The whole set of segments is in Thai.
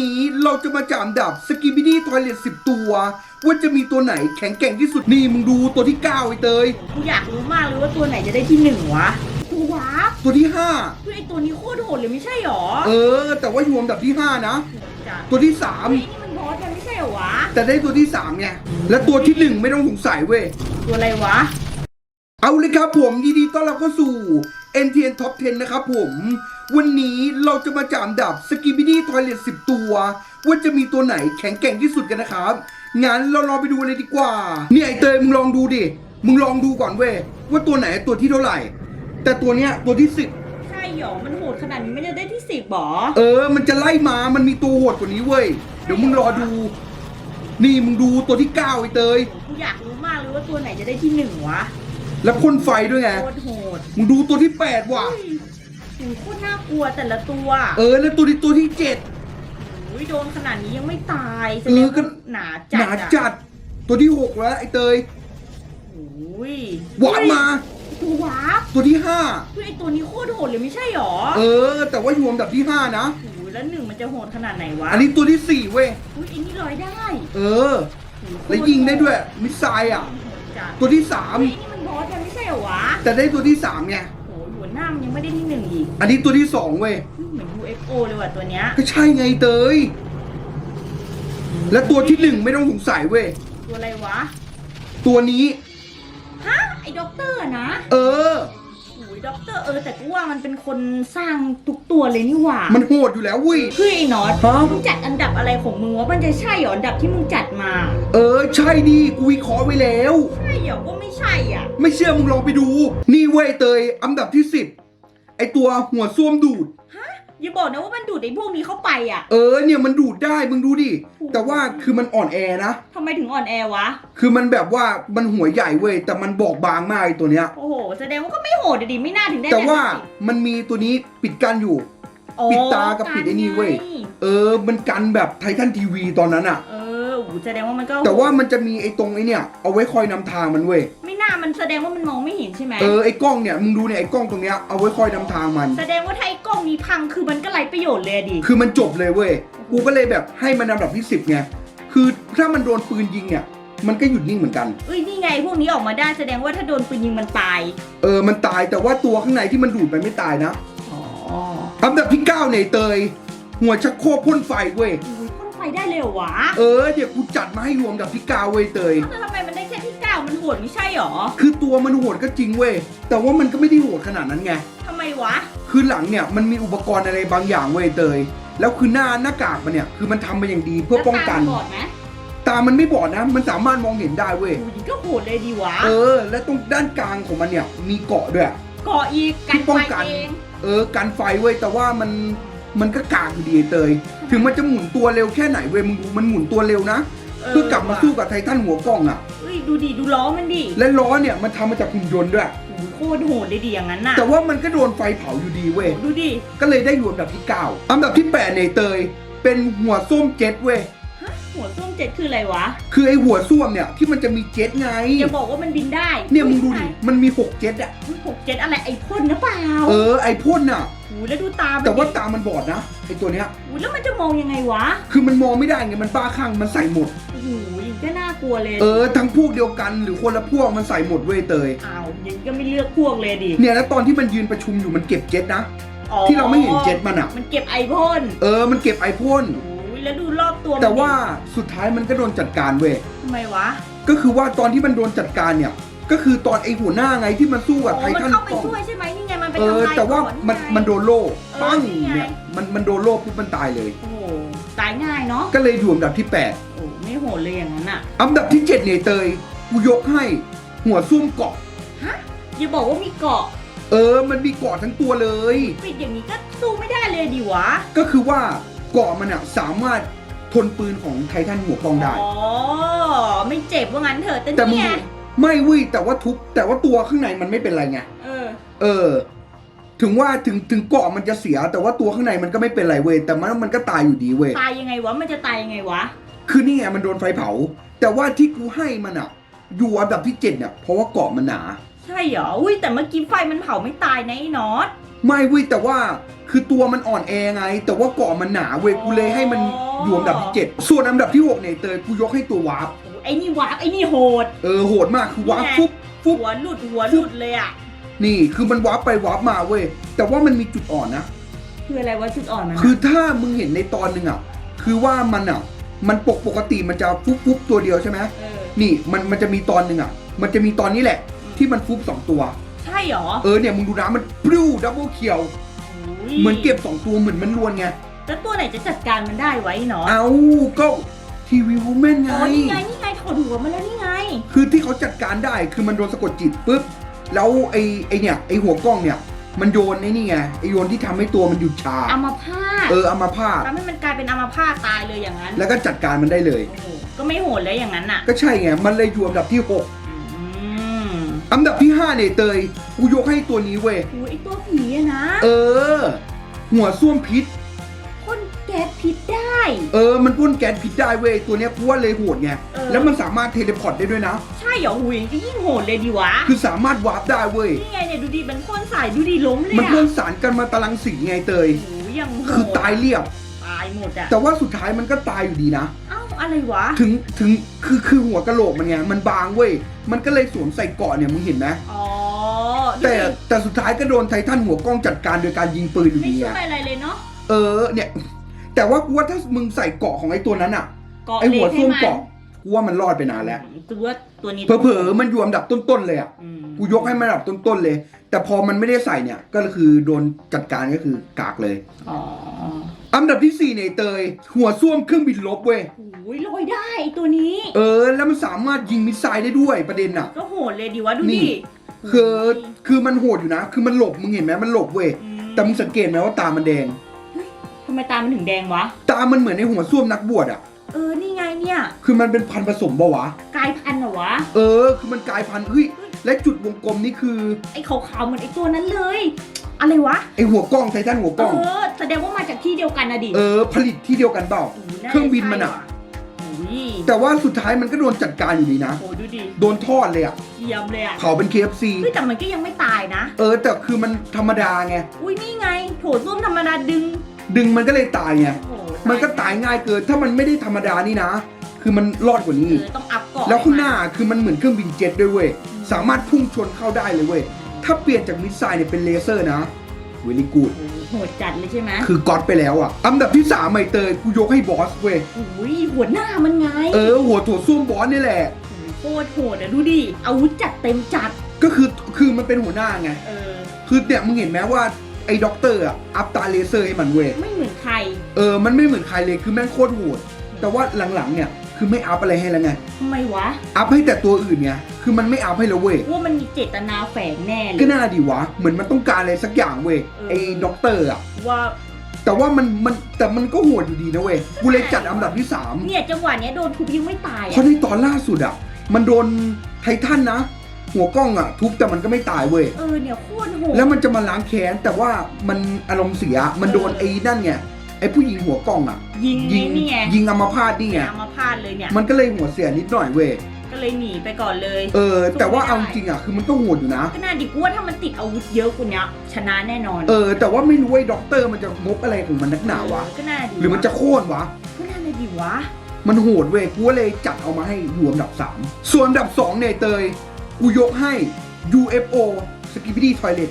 นี้เราจะมาจามดับสกิบิดี้ทอยเลตสิบตัว ว่าจะมีตัวไหนแข็งแกร่งที่สุดนี่มึงดูตัวที่ 9 ไอ้เตย กูอยากรู้มากเลยว่าตัวไหนจะได้ที่หนึ่งวะตัววาร์ปตัวที่เฮ้ยไอตัวนี้โคตรโหดเลยไม่ใช่หรอ5เออ แต่ว่าอยู่อันดับที่ 5 นะ จ้ะตัวที่ เฮ้ยนี่มันบอสกันไม่ใช่เหรอวะ 3 แต่ได้ตัวที่3ไงและตัวที่ 1 ไม่ต้องสงสัยเว้ย ตัวอะไรวะ เอาเลยครับผมยินดีต้อนรับเข้าสู่ NTN Top 10 นะครับผม วันนี้เราจะมาจามดับสกิบิดี้ทอยเลตสิบตัว ว่าจะมีตัวไหนแข็งแกร่งที่สุดกันนะครับ งั้นเราลองไปดูเลยดีกว่า เนี่ยไอเตยมึงลองดูดิ มึงลองดูก่อนเว้ยว่าตัวไหนตัวที่เท่าไหร่ แต่ตัวเนี้ยตัวที่สิบใช่หรอมันโหดขนาดนี้ไม่จะได้ที่สิบหรอ เออ มันจะไล่มา มันมีตัวโหดกว่านี้เว้ย เดี๋ยวมึงรอดู นี่มึงดูตัวที่เก้าไอเตย กูอยากรู้มากเลยว่าตัวไหนจะได้ที่หนึ่งวะ แล้วพ่นไฟด้วยไง โคตรโหด มึงดูตัวที่แปดว่ะเฮ้ยโหโคตรน่ากลัวแต่ละตัวเออแล้วตัวที่ตัวที่เจ็ดโอ้ยโดนขนาดนี้ยังไม่ตายแสเอดองก็ว่าหนาจัหดนาอะจัด ตัวที่หกแล้วไอ้เตยโอ้ยหวานมา ตัววาร์ปตัวที่ห้าเฮ้ยไอตัวนี้โคตรโหดเลยไม่ใช่หรอเออ แต่ว่าอยู่อันดับที่ห้านะโอ้ยแล้วหนึ่งมันจะโหดขนาดไหนวะอันนี้ตัวที่สี่เว้ยอุ้ยไอ้นี่ลอยได้เออแล้วยิงได้ด้วยมิสไซล์อะจ้ะตัวที่สาม เฮ้ยนี่มันบอสกันไม่ใช่เหรอวะ แต่ได้ตัวที่สามไง น้ามันยังไม่ได้ที่หนึ่งอีกอันนี้ตัวที่สองเว้ยเหมือน UFO เลยว่ะตัวเนี้ย ก็ใช่ไงเตย และตัวที่หนึ่งไม่ต้องสงสัยเว้ย ตัวอะไรวะ ตัวนี้ ฮะ ไอ้ด็อกเตอร์นะ เออโอ้ย ด็อกเตอร์เออแต่กูว่ามันเป็นคนสร้างทุกตัวเลยนี่หว่ามันโหดอยู่แล้วเว้ยคือไอ้นอตฮะ มึงจัดอันดับอะไรของมึงวะมันจะใช่เหรออันดับที่มึงจัดมาเออใช่ดิกูวิเคราะห์ไว้แล้ว ใช่เหรอก็ไม่ใช่อะ ไม่เชื่อมึงลองไปดู นี่เว้ยเตยอันดับที่สิบไอตัวหัวส้วมดูด อย่าบอกนะว่ามันดูดไอ้พวกนี้เข้าไปอะเออเนี่ยมันดูดได้มึงดูดิ แต่ว่าคือมันอ่อนแอนะ ทำไมถึงอ่อนแอวะ คือมันแบบว่ามันหัวใหญ่เว้ยแต่มันบอกบางมากไอตัวเนี้ย โอ้โห แสดงว่าก็ไม่โหดอะดิไม่น่าถึงได้แต่ว่าอันดับสิบมันมีตัวนี้ปิดกั้นอยู่ อ๋อปิดตากับปิดไอ้นี่เว้ย การไงเออมันกันแบบไททันทีวีตอนนั้นอะเอ อโอ้โหแสดงว่ามันก็แต่ว่ามันจะมีไอ้ตรงไอ้เนี่ย เอาไว้คอยนำทางมันเว้ย ไม่น่ามันแสดงว่ามันมองไม่เห็นใช่ไหมเออไอ้กล้องเนี่ยมึงดูเนี่ยไอ้กล้องตรงเนี้ยเอาไว้คอยนำทางมัน แสดงว่าถ้าไอ้กล้องนี้พังคือมันก็ไรประโยชน์เลยอะดิคือมันจบเลยเว้ย กูก็เลยแบบให้มันอันดับที่สิบไง คือถ้ามันโดนปืนยิงเนี่ย มันก็หยุดนิ่งเหมือนกัน เอ้ยนี่ไงพวกนี้ออกมาได้แสดงว่าถ้าโดนปืนยิงมันตายเออ มันตายแต่ว่าตัวข้างในที่มันดูดไปไม่ตายนะ อ๋ออันดับที่เก้าเนี่ยเตย หัวชักโครกพ่นไฟเว้ยอุ้ยพ่นไฟได้ เลยเหรอวะเออเดี๋ยวกูจัดมาให้รวมอันดับที่เก้าเว้ยเตย แล้วทำไมมันได้แค่ที่เก้ามันโหดไม่ใช่หรอคือตัวมันโหดก็จริงเว้ย แต่ว่ามันก็ไม่ได้โหดขนาดนั้นไง ทำไมวะ คือหลังเนี่ยมันมีอุปกรณ์อะไรบางอย่างเว้ยเตย แล้วคือหน้าหน้ากากมันเนี่ยคือมันทำมาอย่างดีเพื่อป้องกัน แล้วตาบอดไหมตามันไม่บอดนะ มันสามารถมองเห็นได้เว้ยอุ้ยก็โหดเลยดีวะเออ และตรงด้านกลางของมันเนี่ยมีเกาะด้วยเกาะอีกกันที่ป้ไฟองกันเอง เออกันไฟเว้ยแต่ว่ามัน มันก็กากอยู่ดีไอ้เตย ถึงมันจะหมุนตัวเร็วแค่ไหนเว้ยมึงดูมันหมุนตัวเร็วนะเพื่อกลับมาสู้กับไททันหัวกล้องอะเฮ้ยดูดิดูล้อมันดิและล้อเนี่ยมันทำมาจากหุ่นยนต์ด้วยอุ้ยโคตรโหดเลยดิอย่างนั้นน่ะแต่ว่ามันก็โดนไฟเผาอยู่ดีเว้ยโอ้ดูดิ ก็เลยได้อยู่อันดับที่ 9 อันดับที่8เนี่ยเตย เป็นหัวส้วมเจ็ตเว้ย ฮะหัวส้มเจ็ดคืออะไรวะ คือไอหัวส้วมเนี่ยที่มันจะมีเจ็ตไง อย่าบอกว่ามันบินได้เนี่ยมึงดูดิ มันมี 6 เจ็ตอะ อุ๊ยหกเจ็ดอะไรไอ้พ่นหรือเปล่า เออไอพ่นน่ะ โอ้ยแล้วดูตามันแต่ว่าดิตามันบอดนะไอตัวเนี้ยอุ้ยแล้วมันจะมองยังไงวะคือมันมองไม่ได้ไงมันบ้าคลั่งมันใส่หมดโอ้โหยังก็น่ากลัวเลยเออทั้งพวกเดียวกันหรือคนละพวกมันใส่หมดเว้ยเตยอ้าวยังก็ไม่เลือกพวกเลยดิเนี่ยแล้วตอนที่มันยืนประชุมอยู่มันเก็บเจ็ตนะอ๋อที่เราไม่เห็นเจ็ตมันอะมันเก็บไอพ่นเออมันเก็บไอพ่นโอ้ยแล้วดูรอบตัวมันแต่ว่าดิสุดท้ายมันก็โดนจัดการเว้ยทำไมวะ ก็คือว่าตอนที่มันโดนจัดการเนี่ย ก็คือตอนไอหัวหน้าไงที่มันสู้กับอ๋อไทมันทันเข้าไปกล่องช่วยใช่ไหมนี่ไงมันไป เออทำลายแต่ว่าก่อมันไงมันโดนโล่เออปั้งนี่ไงเนี่ยมันมันโดนโล่ปุ๊บมันตายเลย โอ้โหตายง่ายเนาะก็เลยอยู่อันดับที่โอ้ไม่โหดเลยอย่างนั้นอะ8อันดับที่ 7 เนี่ยเตยกูยกให้หัวซุ่มเกาะ ฮะอย่าบอกว่ามีเกาะ เออ มันมีเกาะทั้งตัวเลย ปิดอย่างนี้ก็สู้ไม่ได้เลยดิวะ ก็คือว่าเกาะมันอะสามารถทนปืนของไททันหัวกองได้ อ๋อ ไม่เจ็บว่างั้นเถอะแต่แต่มึงเนี่ยดูไม่เว้ยแต่ว่าทุบแต่ว่าตัวข้างในมันไม่เป็นไรไง เออ เออ ถึงว่าถึงถึงเกาะมันจะเสีย แต่ว่าตัวข้างในมันก็ไม่เป็นไรเว้ยแต่มันมันก็ตายอยู่ดีเว้ยตายยังไงวะมันจะตายยังไงวะ คือนี่ไงมันโดนไฟเผา แต่ว่าที่กูให้มันอะ อยู่อันดับที่เจ็ดเนี่ยเพราะว่าเกาะมันหนา ใช่เหรออุ้ยแต่เมื่อกี้ไฟมันเผาไม่ตายนะไอ้นอตไม่เว้ยแต่ว่าคือตัวมันอ่อนแอไง แต่ว่าเกาะมันหนาเว้ยกูเลยให้มันอยู่อันดับที่เจ็ดส่วนอันดับที่หกเนี่ยเตยกูยกให้ตัววาร์ปโอ้ไอ้นี่วาร์ปไอ้นี่โหด เออโหดมากคือวาร์ปนี่ไง ฟุบฟุบหัวหลุดหัวหลุดเลยอะ นี่คือมันวาร์ปไปวาร์ปมาเว้ยแต่ว่ามันมีจุดอ่อนนะ คืออะไรวะจุดอ่อนมันคือถ้ามึงเห็นในตอนหนึ่งอะ คือว่ามันอะ มันปกปกติมันจะฟุบฟุบตัวเดียวใช่ไหมเออนี่มันมันจะมีตอนหนึ่งอะ มันจะมีตอนนี้แหละ ที่มันฟุบสองตัว ใช่เหรอเออเนี่ยมึงดูนะมันปลิ้วดับเบิลเคียวโยเหมือนเก็บสองตัวเหมือนมันรวนไง แล้วตัวไหนจะจัดการมันได้ไว้เนาะเอาก็ทีวีวูแมนไง อ๋อนี่ไงนี่ไงถอดหัวมาแล้วนี่ไง คือที่เขาจัดการได้คือมันโดนสะกดจิตปุ๊บ แล้วไอ้ไอ้เนี่ยไอ้หัวกล้องเนี่ย มันโยนไอ้นี่ไงไอ้โยนที่ทำให้ตัวมันหยุดชา อัมาพาตเออเอามาพาด ทำให้มันกลายเป็นอัมาพาตตายเลยอย่างนั้นแล้วก็จัดการมันได้เลย โอ้โหก็ไม่โหดเลยอย่างนั้นอะก็ใช่ไง มันเลยอยู่อันดับที่หกอืมอันดับที่ 5 เนี่ยเตย กูยกให้ตัวนี้เว้ย โอ้ยไอตัวผีอะนะ เออ หัวส้วมพิษพ่นแก๊สพิษได้ เออ มันพ่นแก๊สพิษได้เว้ยตัวเนี้ยกูว่าเลยโหดไง เออ แล้วมันสามารถเทเลพอร์ตได้ด้วยนะ ใช่เหรอหุยก็ยิ่งโหดเลยดีวะคือสามารถวาร์ปได้เว้ย นี่ไงเนี่ยดูดิมันพ่นสายดูดิล้มเลยมันอะพ่นสารกันมาตารังสีไงเตย โอ้ยยังโหดคือตายเรียบ ตายหมดอะแต่ว่าสุดท้ายมันก็ตายอยู่ดีนะ เอ้าอะไรวะถึง ถึง คือ คือหัวกะโหลกมันไง มันบางเว้ย มันก็เลยสวมใส่เกราะเนี่ย มึงเห็นไหม อ๋อดูแต่ ดิแต่สุดท้ายก็โดนไททันหัวกล้องจัดการโดยการยิงปืนอยู่ไม่ดีช่วอะยอะไรเลยเนาะเออ เนี่ย แต่ว่ากูว่าถ้ามึงใส่เกราะของไอ้ตัวนั้นอะเกาะไอหัวเล็กให้ส้วมมันเกาะกูว่ามันรอดไปนานแล้วตัวตัวนี้เผลอๆมันอยู่อันดับต้นๆเลยอะอืมกูยกให้มันอันดับต้นๆเลย แต่พอมันไม่ได้ใส่เนี่ย ก็คือโดนจัดการก็คือกากเลยอ๋ออันดับที่4เนี่ยเตย หัวส้วมเครื่องบินลบเว้ยโอ้ยลอยได้ไอ้ตัวนี้ เออ แล้วมันสามารถยิงมิสไซล์ได้ด้วยประเด็นอะ ก็โหดเลยดีวะดูนี่ดิคือคือมันโหดอยู่นะ คือมันหลบมึงเห็นไหมมันหลบเว้ยอืมแต่มึงสังเกตไหมว่าตามันแดงทำไมตามันถึงแดงวะ ตามันเหมือนในหัวส้วมนักบวชอะ เออ นี่ไงเนี่ย คือมันเป็นพันธุ์ผสมปะวะ กลายพันธุ์เหรอวะ เออ คือมันกลายพันธุ์เฮ้ย และจุดวงกลมนี่คือ ไอ้ขาวๆเหมือนไอ้ตัวนั้นเลย อะไรวะ ไอหัวกล้องไททันหัวกล้องเออแสดงว่ามาจากที่เดียวกันนะดิเออ ผลิตที่เดียวกันเปล่าโอ้โหาเครื่องบินมันอะใช่ว่โอ้ยแต่ว่าสุดท้ายมันก็โดนจัดการอยู่ดีนะ โอ้ดูดิโดนทอดเลยอะเทียมเลยอะเผาเป็น KFC เฮ้ยแต่มันก็ยังไม่ตายนะ เออ แต่คือมันธรรมดาไง อุ้ยนี่ไง โถส้วมธรรมดาดึง ดึงมันก็เลยตายไงโอ้โหมันก็ตายง่ายเกิน ถ้ามันไม่ได้ธรรมดานี่นะ คือมันรอดกว่านี้เออีกอต้องอัพเกาะแล้วข้างหน้าคือมันเหมือนเครื่องบินเจ็ตด้วยเว้ย สามารถพุ่งชนเข้าได้เลยเว้ย ถ้าเปลี่ยนจากมิสไซล์เนี่ยเป็นเลเซอร์นะเวลิกูดโอ้โหโหดจัดเลยใช่ไหมคือก๊อตไปแล้วอะ อันดับที่สามไมเตยกูยกให้บอสเว้ยโอ้ยหัวหน้ามันไง เออหัวถั่วส้วมบอสนี่แหละโคตรโหดอะดูดิอาวุธจัดเต็มจัด ก็คือคือมันเป็นหัวหน้าไงเออคือเนี่ยมึงเห็นไหมว่าไอ้ด็อกเตอร์อะอัพตาเลเซอร์ให้มันเว้ยไม่เหมือนใคร เออมันไม่เหมือนใครเลยคือแม่งโคตรโหดแต่ว่าหลังๆเนี่ยคือไม่อัพอะไรให้แล้วไง ทำไมวะอัพให้แต่ตัวอื่นไงคือมันไม่อัพให้แล้วเว้ยว่ามันมีเจตนาแฝงแน่เลก็ย น่าดีวะเหมือนมันต้องการอะไรสักอย่างเว้ยเออ ไอ้ด็อกเตอร์อะว่า แต่ว่ามันมันแต่มันก็โหดอยู่ดีนะเว้ยกูเลยจัดอันดับที่สาม เนี่ยจังหวะเนี้ยโดนทุบยังไม่ตายเพอะราะในตอนล่าสุดอะ มันโดนไททันนะ หัวกล้องอะ ทุบแต่มันก็ไม่ตายเว้ย เออเนี่ยโคตรโหดแล้วมันจะมาล้างแค้นแต่ว่ามันอารมณ์เสียมันโดนไอ้นั่นไงไอ้ผู้หญิงหัวกล้องอะ ยิงยิไงนี่ไงยิงอัมาพาตนี่ไงเอามาพาดเลยเนี่ย มันก็เลยหัวเสียนิดหน่อยเว้ยก็เลยหนีไปก่อนเลยเออ แต่ว่าเอาจริงอะคือมันก็โหดอยู่นะ ก็น่าดิกูว่าถ้ามันติดอาวุธเยอะกว่านี้ชนะแน่นอนเออ แต่ว่าไม่รู้ไอ้ด็อกเตอร์มันจะงบอะไรของมันนักหนาวะเออก็น่าดีหรือมันจะโค่นวะก็น่าดีวะ มันโหดเว้ยกูก็เลยจัดเอามาให้อยู่อันดับ 3 ส่วนอันดับ2เนี่ยเตย กูยกให้ UFO s k i p p y Toilet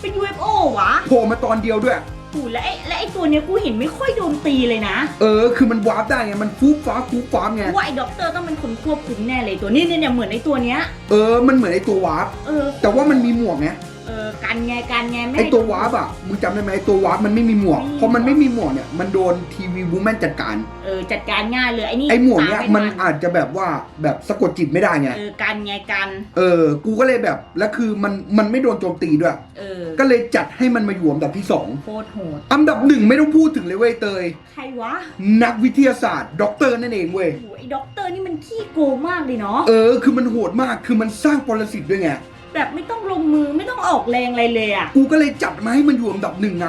เป็น UFO วะโผล่มาตอนเดียวด้วย กูและไอ้และไอ้ตัวเนี้ยกูเห็นไม่ค่อยโดนตีเลยนะเออ คือมันวาร์ปได้ไง มันฟูบฟ้าฟูบฟ้าไง กูว่าไอ้ด็อกเตอร์ต้องเป็นคนควบคุมแน่เลยตัวนี้เนี่ยเนี่ยเหมือนไอ้ตัวเนี้ย เออ มันเหมือนไอ้ตัววาร์ปเออ แต่ว่ามันมีหมวกไง เออกันไงกันไงไม่ไอ้ให้ตัววาร์ปอะมึงจำได้ไหมไอ้ตัววาร์ปมันไม่มีหมวกไม่มีพอมันไม่มีหมวกเนี่ยมันโดนทีวีบูแมนจัดการ เออจัดการง่ายเลยไอ้นี่ไอ้หมวกเนี่ยตามันไทัอาจจะแบบว่าแบบสะกดจิตไม่ได้ไง เออกันไงกัน เออ กูก็เลยแบบ แล้วคือมันมันไม่โดนโจมตีด้วย เออก็เลยจัดให้มันมาอยู่อันดับที่สองโคตรโหดอันดับหนึ่งไม่ต้องพูดถึงเลยเว้ยเตย ใครวะนักวิทยาศาสตร์ด็อกเตอร์นั่นเองเว้ย โอ้โหไอ้ด็อกเตอร์นี่มันขี้โกงมากเลยเนาะเออ คือมันโหดมาก คือมันสร้างปรสิตด้วยไง แบบไม่ต้องลงมือไม่ต้องออกแรงอะไรเลยอะ กูก็เลยจัดมาให้มันอยู่อันดับหนึ่งไง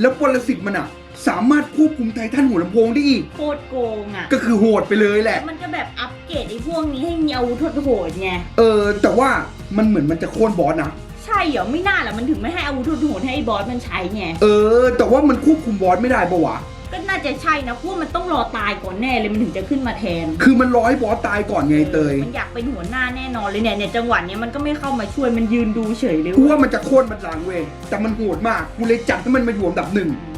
แล้วปรสิตมันอะ สามารถควบคุมไททันหัวลำโพงได้อีก โคตรโกงอะ ก็คือโหดไปเลยแหละ มันจะแบบอัปเกรดไอ้พวกนี้ให้มีอาวุธโหดๆไง เออ แต่ว่ามันเหมือนมันจะโค่นบอสนะ ใช่เหรอไม่น่าแหละมันถึงไม่ให้อาวุธโหดๆให้ไอ้บอสมันใช้ไง เออ แต่ว่ามันควบคุมบอสไม่ได้ปะวะ ก็น่าจะใช่นะเพราะว่ามันต้องรอตายก่อนแน่เลยมันถึงจะขึ้นมาแทนคือมันรอให้บอสตายก่อนไงเตยมันอยากเป็นหัวหน้าแน่นอนเลยเนี่ยเนี่ยจังหวะเนี้ยมันก็ไม่เข้ามาช่วยมันยืนดูเฉยเลยกูเว้ยว่ามันจะโค่นมันหลังเว้ยแต่มันโหดมากกูเลยจัดให้มันมาอยู่อันดับหนึ่งอืม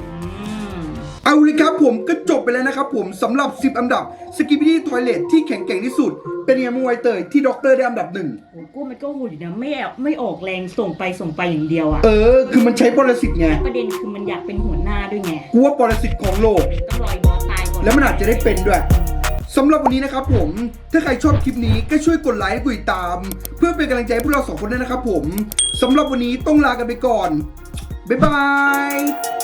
เอาเลยครับผมก็จบไปแล้วนะครับผมสำหรับ 10 อันดับสกิป i ดี้ทอยเลทที่แข็งแกร่งที่สุด เป็นยังไงมวยเตยที่ด็อกเตอร์ได้อันดับหนึ่งโอ้กูมันก็โหดอยู่นะไม่เอาไม่ออกแรงส่งไปส่งไปอย่างเดียวอะเออ คือมันใช้ปรสิตไงประเด็นคือมันอยากเป็นหัวหน้าด้วยไงกูว่าปรสิตของโลกเลยต้องรอไอ้บอสตายก่อนแล้วมันอาจจะได้เป็นด้วยสำหรับวันนี้นะครับผม ถ้าใครชอบคลิปนี้ก็ช่วยกดไลค์กดติดตาม เพื่อเป็นกำลังใจให้พวกเราสองคนด้วยนะครับผมสำหรับวันนี้ต้องลากันไปก่อนบ๊ายบาย